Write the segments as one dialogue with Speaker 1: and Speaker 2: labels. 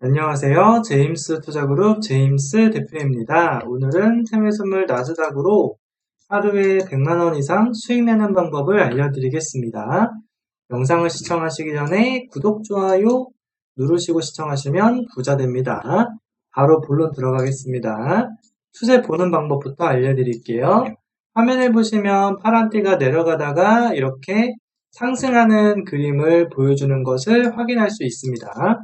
Speaker 1: 안녕하세요. 제임스 투자그룹 제임스 대표입니다. 오늘은 태매선물 나스닥으로 하루에 100만원 이상 수익 내는 방법을 알려드리겠습니다. 영상을 시청하시기 전에 구독, 좋아요 누르시고 시청하시면 부자 됩니다. 바로 본론 들어가겠습니다. 추세 보는 방법부터 알려드릴게요. 화면에 보시면 파란띠가 내려가다가 이렇게 상승하는 그림을 보여주는 것을 확인할 수 있습니다.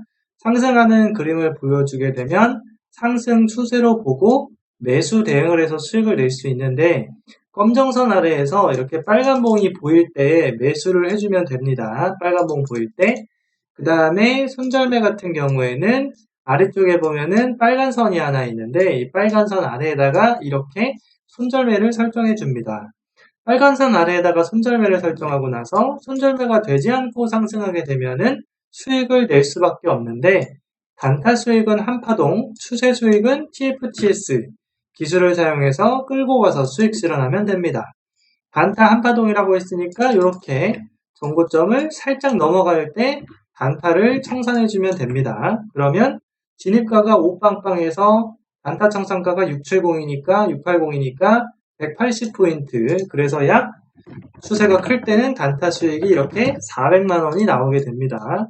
Speaker 1: 상승하는 그림을 보여주게 되면 상승 추세로 보고 매수 대응을 해서 수익을 낼 수 있는데 검정선 아래에서 이렇게 빨간 봉이 보일 때 매수를 해주면 됩니다. 빨간 봉 보일 때. 그 다음에 손절매 같은 경우에는 아래쪽에 보면은 빨간 선이 하나 있는데 이 빨간 선 아래에다가 이렇게 손절매를 설정해 줍니다. 빨간 선 아래에다가 손절매를 설정하고 나서 손절매가 되지 않고 상승하게 되면은 수익을 낼 수밖에 없는데 단타 수익은 한파동, 추세 수익은 TFTS 기술을 사용해서 끌고 가서 수익 실현하면 됩니다. 단타 한파동이라고 했으니까 이렇게 정고점을 살짝 넘어갈 때 단타를 청산해주면 됩니다. 그러면 진입가가 5빵빵에서 단타 청산가가 670이니까 680이니까 180포인트 그래서 약 추세가 클 때는 단타 수익이 이렇게 400만원이 나오게 됩니다.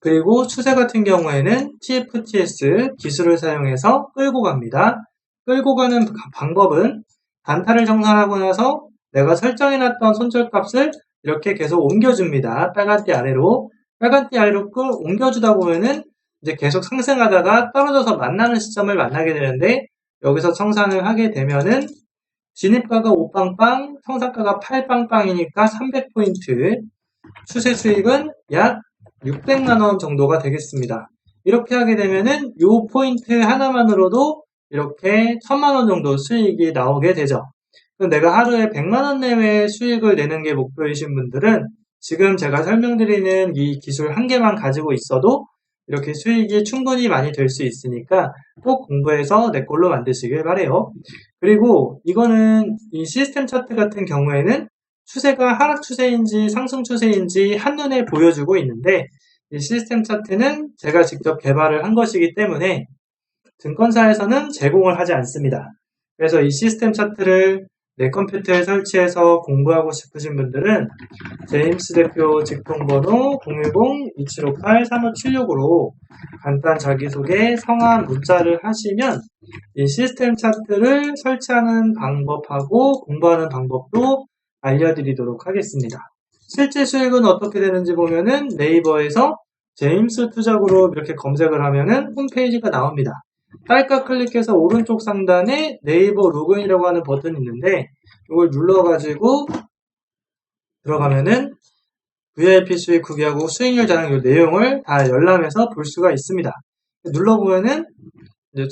Speaker 1: 그리고 추세 같은 경우에는 TFTS 기술을 사용해서 끌고 갑니다. 끌고 가는 방법은 단타를 정산하고 나서 내가 설정해놨던 손절값을 이렇게 계속 옮겨줍니다. 빨간띠 아래로. 빨간띠 아래로 끌 옮겨주다 보면은 이제 계속 상승하다가 떨어져서 만나는 시점을 만나게 되는데 여기서 청산을 하게 되면은 진입가가 5빵빵, 청산가가 8빵빵이니까 300포인트, 추세 수익은 약 600만원 정도가 되겠습니다. 이렇게 하게 되면은 이 포인트 하나만으로도 이렇게 1000만원 정도 수익이 나오게 되죠. 내가 하루에 100만원 내외 수익을 내는 게 목표이신 분들은 지금 제가 설명드리는 이 기술 한 개만 가지고 있어도 이렇게 수익이 충분히 많이 될 수 있으니까 꼭 공부해서 내 걸로 만드시길 바래요. 그리고 이거는 이 시스템 차트 같은 경우에는 추세가 하락 추세인지 상승 추세인지 한눈에 보여주고 있는데 이 시스템 차트는 제가 직접 개발을 한 것이기 때문에 증권사에서는 제공을 하지 않습니다. 그래서 이 시스템 차트를 내 컴퓨터에 설치해서 공부하고 싶으신 분들은 제임스 대표 직통번호 010-2758-3576으로 간단 자기소개, 성함, 문자를 하시면 이 시스템 차트를 설치하는 방법하고 공부하는 방법도 알려드리도록 하겠습니다. 실제 수익은 어떻게 되는지 보면은 네이버에서 제임스 투자그룹 이렇게 검색을 하면은 홈페이지가 나옵니다. 딸깍 클릭해서 오른쪽 상단에 네이버 로그인이라고 하는 버튼이 있는데 이걸 눌러가지고 들어가면은 VIP 수익 후기하고 수익률 자랑 요 내용을 다 열람해서 볼 수가 있습니다. 눌러보면은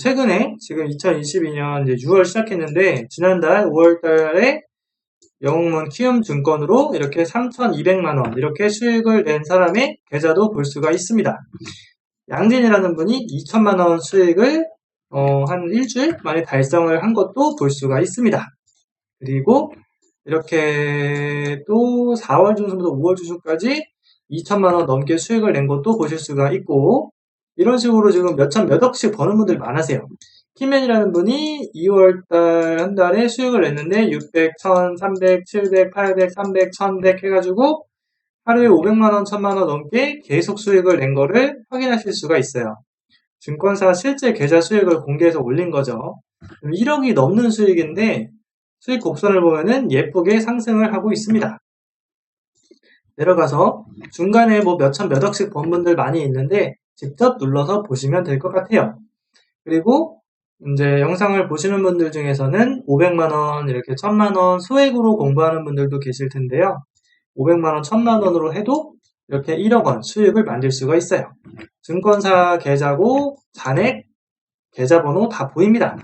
Speaker 1: 최근에 지금 2022년 6월 시작했는데 지난달 5월 달에 영웅문 키움증권으로 이렇게 3,200만원 이렇게 수익을 낸 사람의 계좌도 볼 수가 있습니다. 양진이라는 분이 2천만원 수익을 어, 한 일주일 만에 달성을 한 것도 볼 수가 있습니다. 그리고 이렇게 또 4월 중순부터 5월 중순까지 2천만원 넘게 수익을 낸 것도 보실 수가 있고 이런 식으로 지금 몇천 몇억씩 버는 분들 많으세요. 키맨이라는 분이 2월달 한 달에 수익을 냈는데 600, 1000, 300, 700, 800, 300, 1100 해가지고 하루에 500만원, 1000만원 넘게 계속 수익을 낸 거를 확인하실 수가 있어요. 증권사 실제 계좌 수익을 공개해서 올린 거죠. 1억이 넘는 수익인데 수익 곡선을 보면은 예쁘게 상승을 하고 있습니다. 내려가서 중간에 뭐 몇천 몇억씩 번 분들 많이 있는데 직접 눌러서 보시면 될 것 같아요. 그리고 이제 영상을 보시는 분들 중에서는 500만원, 이렇게 1000만원 소액으로 공부하는 분들도 계실 텐데요. 500만원, 1000만원으로 해도 이렇게 1억원 수익을 만들 수가 있어요. 증권사 계좌고 잔액, 계좌번호 다 보입니다.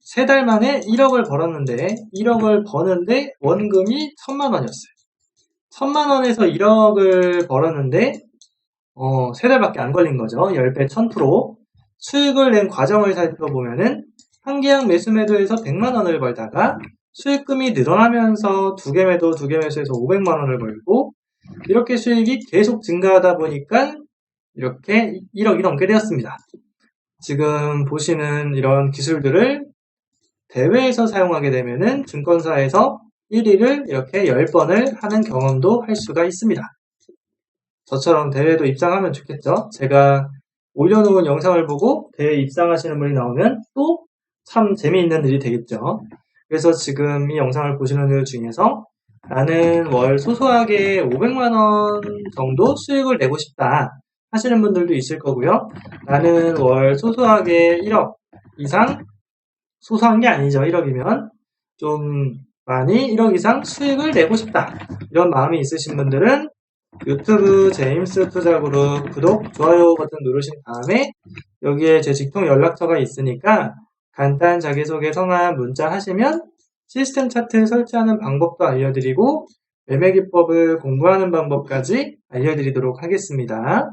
Speaker 1: 세 달 만에 1억을 벌었는데 1억을 버는데 원금이 1000만원이었어요. 1000만원에서 1억을 벌었는데 어, 세 달밖에 안 걸린 거죠. 10배 1000%. 수익을 낸 과정을 살펴보면은 한 계약 매수 매도에서 100만 원을 벌다가 수익금이 늘어나면서 두 개 매도 두 개 매수해서 500만 원을 벌고 이렇게 수익이 계속 증가하다 보니까 이렇게 1억이 넘게 되었습니다. 지금 보시는 이런 기술들을 대회에서 사용하게 되면은 증권사에서 1위를 이렇게 10번을 하는 경험도 할 수가 있습니다. 저처럼 대회도 입상하면 좋겠죠? 제가 올려놓은 영상을 보고 대회 입상하시는 분이 나오면 또 참 재미있는 일이 되겠죠. 그래서 지금 이 영상을 보시는 분들 중에서 나는 월 소소하게 500만원 정도 수익을 내고 싶다 하시는 분들도 있을 거고요. 나는 월 소소하게 1억 이상 소소한 게 아니죠. 1억이면 좀 많이 1억 이상 수익을 내고 싶다. 이런 마음이 있으신 분들은 유튜브 제임스 투자그룹 구독, 좋아요 버튼 누르신 다음에 여기에 제 직통 연락처가 있으니까 간단 자기소개 성함 문자 하시면 시스템 차트 설치하는 방법도 알려드리고 매매 기법을 공부하는 방법까지 알려드리도록 하겠습니다.